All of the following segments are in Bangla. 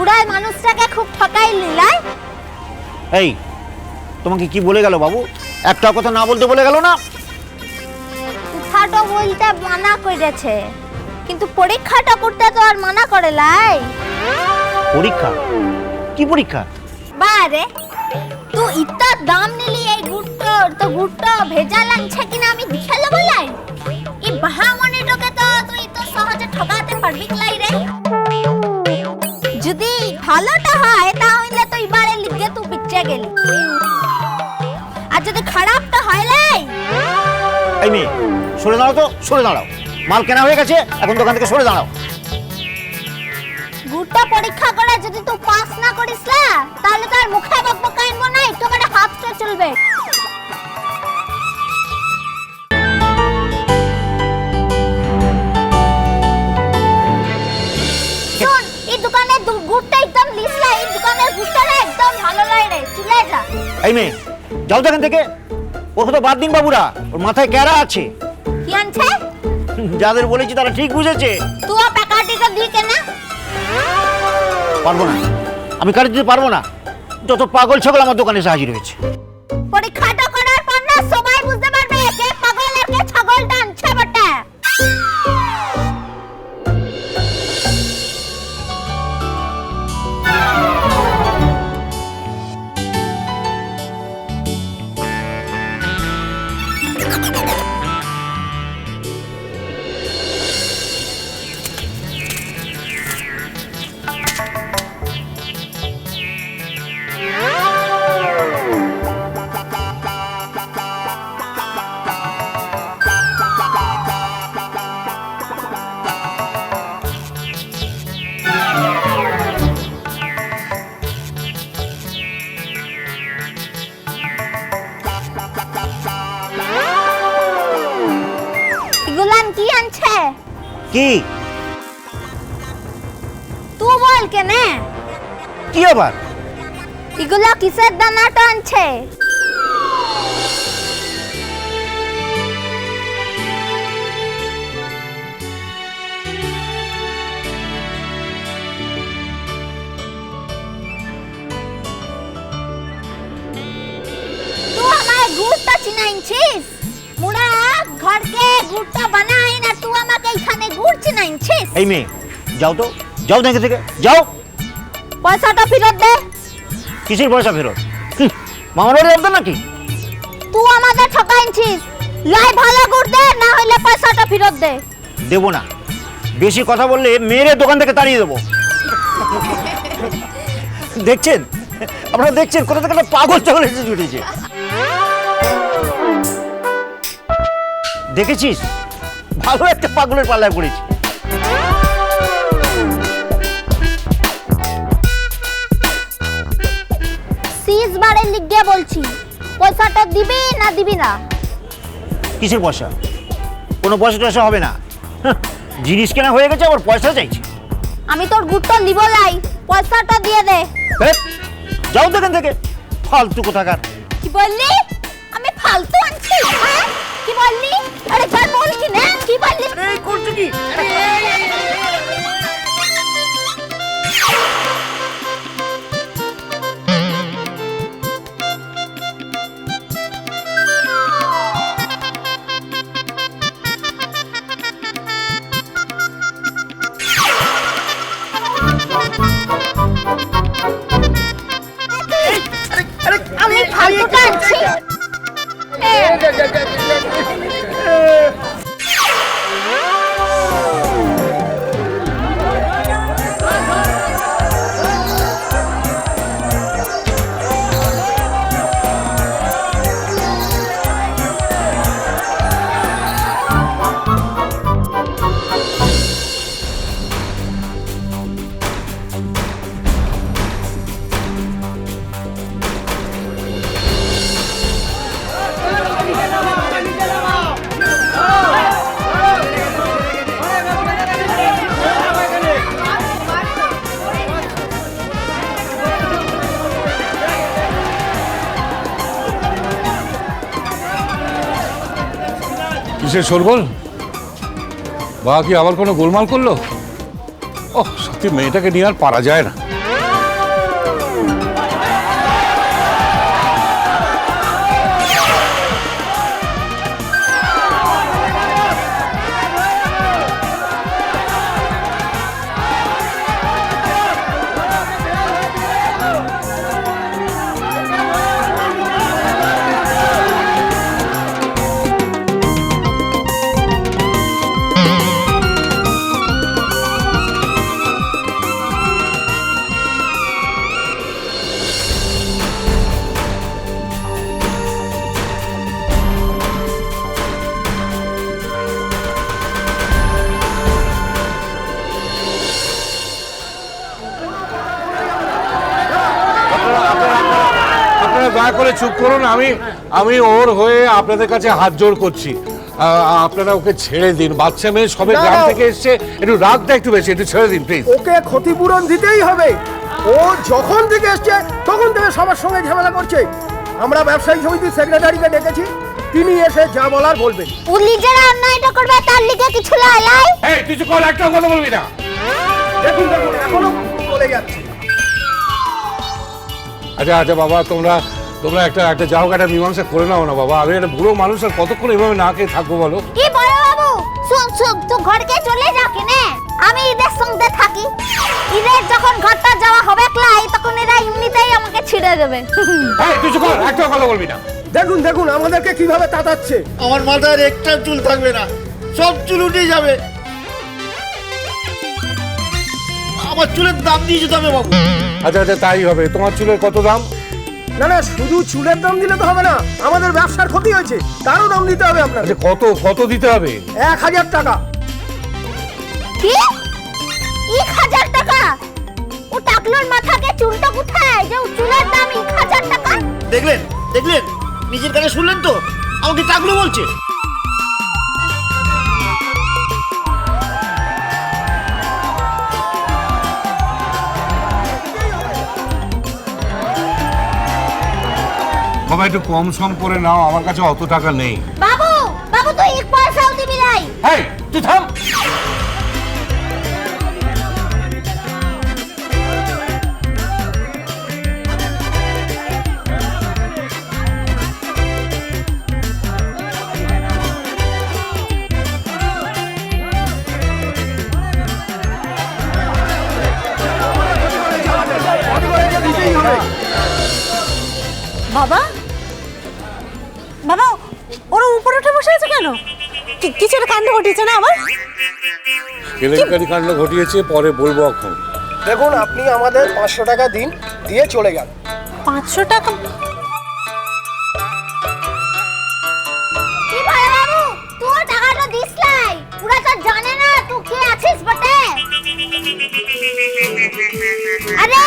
বুড়াই মানুষটাকে খুব ঠকাই লিলাই এই তোমাকে কি বলে গেল বাবু? একটা কথা না বলতে বলে গেল না? কথাটা বলতে মানা করেছে। কিন্তু পরীক্ষাটা করতে তো আর মানা করে লাই। পরীক্ষা? কি পরীক্ষা? বারে তুই ইতা দাম নিলি এই গুড়টো তো গুড়টো ভেজাল আনছে কিনা আমি দেখে লব লাই। এই বাহামণিটাকে তো তুই তো সহজে ঠকাতে পারবি লাই রে? পিছিয়ে গেলি। আর যদি খারাপটা হয় লাই। এই মেয়ে সরে দাঁড়াও তো সরে দাঁড়াও। মাল কেনা হয়ে গেছে এখন দোকান থেকে সরে দাঁড়াও। গুড়টা পরীক্ষা করে যদি তুই পাস না করিস না তাহলে তার মুখে বকবকাইনবো কাইনবো না একেবারে হাতটা চলবে। এই মেয়ে যাও যেখান থেকে। ওর তো বাদ দিন বাবুরা ওর মাথায় ক্যারা আছে। কি আনছে? যাদের বলেছি তারা ঠিক বুঝেছে। তুই প্যাকাটিটা দি কেনা পারব না। আমি কাটি দিতে পারব না। যত পাগল ছাগল আমার দোকানে এসে হাজির হয়েছে। কি? তুই বল কেনে কি আবার? এগুলা কিসের দানা টানছে ঘুরটা চিনাইছিস মুড়া ঘরকে গুড়টা বানাই এই মেয়ে যাও তো যাও দেখে থেকে যাও। পয়সাটা ফেরত দে। কিসের পয়সা ফেরত? মামার বাড়ি একদম নাকি? তুই আমাদের ঠকাইছিস লাই ভালো দে না হইলে পয়সাটা ফেরত দে। দেবো না। বেশি কথা বললে মেয়ের দোকান থেকে তাড়িয়ে দেবো। দেখছেন? আপনারা দেখছেন? কোথা থেকে একটা পাগল ছাগল এসে জুটেছে দেখেছিস? ভালো একটা পাগলের পাল্লায় পড়েছি। সিজ বারে লিখে বলছি পয়সাটা দিবি না দিবি না কিসের পয়সা কোনো পয়সা টয়সা হবে না হাহ, জিনিস কেনা হয়ে গেছে আবার পয়সা চাইছে আমি তোর গুড়টা দিব লাই পয়সাটা দিয়ে দে ধ্যাৎ, যাও তো এখান থেকে ফালতু কোথাকার কি বললি আমি ফালতু আনছি হ্যাঁ? কি বললি আরে একবার বল কি না কি বললি করছ কি কিসের শোরগোল? বা কি আবার কোনো গোলমাল করল? ও সত্যি মেয়েটাকে নিয়ে আর পারা যায় না। করে চুপ করুন আমি আমি ওর হয়ে আপনাদের কাছে হাত জোড় করছি। আপনারা ওকে ছেড়ে দিন বাচ্চা মেয়ে সবে গ্রাম থেকে এসছে একটু রাগটা একটু বেশি একটু ছেড়ে দিন প্লিজ ওকে ক্ষতিপূরণ দিতেই হবে। ও যখন থেকে এসছে তখন থেকে সবার সঙ্গে ঝামেলা করছে। আমরা ব্যবসায়ী সমিতির সেক্রেটারিকে ডেকেছি তিনি এসে যা বলার বলবেন। পুলিশ যারা অন্যায়টা করবে তার লিগে কিছু লাই এই কিছু কর একটাও কথা বলবি না। দেখুন দেখুন এখনও বলে যাচ্ছে। আচ্ছা আচ্ছা বাবা তোমরা তোমরা একটা একটা যাও একটা মীমাংসা করে নাও না বাবা। আমি একটা বুড়ো মানুষ আর কতক্ষণ এভাবে না খেয়ে থাকব বলো? কি বড় বাবু? শুন শুন তুই ঘরকে চলে যা কেনে আমি ঈদের সঙ্গে থাকি। ঈদের যখন ঘরটা যাওয়া হবে ক্লাই তখন এরা এমনিতেই আমাকে ছিড়ে দেবে। এই কিছু কর একটাও কথা বলবি না। দেখুন দেখুন আমাদেরকে কীভাবে তাতাচ্ছে। আমার মাথায় একটা চুল থাকবে না। সব চুল উঠে যাবে। আমার চুলের দাম দিয়ে যেতে হবে বাবু। আচ্ছা আচ্ছা তাই হবে। তোমার চুলের কত দাম? না না শুধু চুলের দাম দিলে তো হবে না আমাদের ব্যবসার ক্ষতি হয়েছে তারও দাম দিতে হবে আপনার আচ্ছা কত কত দিতে হবে? এক হাজার টাকা। কি? এক হাজার টাকা? ও টাকলোর মাথাকে চুলটা কোথায়? যে চুলের দাম এক হাজার টাকা? দেখলেন দেখলেন নিজের কানে শুনলেন তো? আমাকে টাকলো বলছে। বাবা একটু কম সম করে নাও আমার কাছে অত টাকা নেই। বাবু বাবু তুই এক পয়সাও দিবি নাই। হেই তুই থাম। কেন কিছু একটা কাণ্ড ঘটিয়েছে না আমার? কেলেঙ্কারি কাণ্ড ঘটিয়েছে পরে বলব এখন। দেখুন আপনি আমাদের পাঁচশো টাকা দিন দিয়ে চলে যান। পাঁচশো টাকা? তুই তো তুই আরে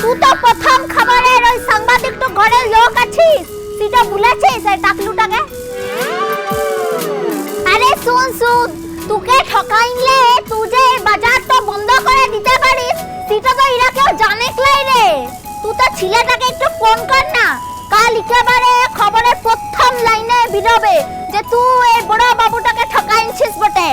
তুই তো প্রথম খবরের ওই সাংবাদিক তো ঘরের লোক আছিস। সেটা ভুলেছিস এই টাকলুটাকে? শুন, তোকে ঠকাইলে তুই যে বাজার বন্ধ করে দিতে পারিস, সেটা তো এরা কেউ জানে ক্লাই রে। তুই তো ছেলেটাকে একটু ফোন কর না, কাল একেবারে খবরের প্রথম লাইনে বিরবে যে তুই এই বড় বাবুটাকে ঠকাইছিস বটে।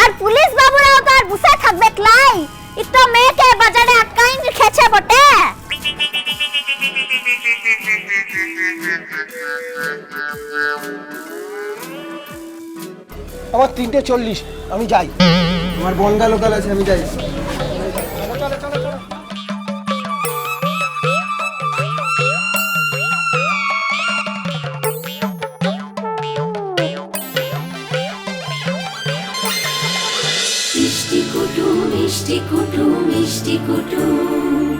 আর পুলিশ বাবুরাও তো আর বসে থাকবে ক্লাই একটু মেয়েকে বাজারে আটকাইন রেখেছে বটে। আমার তিনটে চল্লিশ আমি যাই। আমার বনগা লোকাল আছে আমি যাই। মিষ্টি কুটুম মিষ্টি কুটুম মিষ্টি কুটুম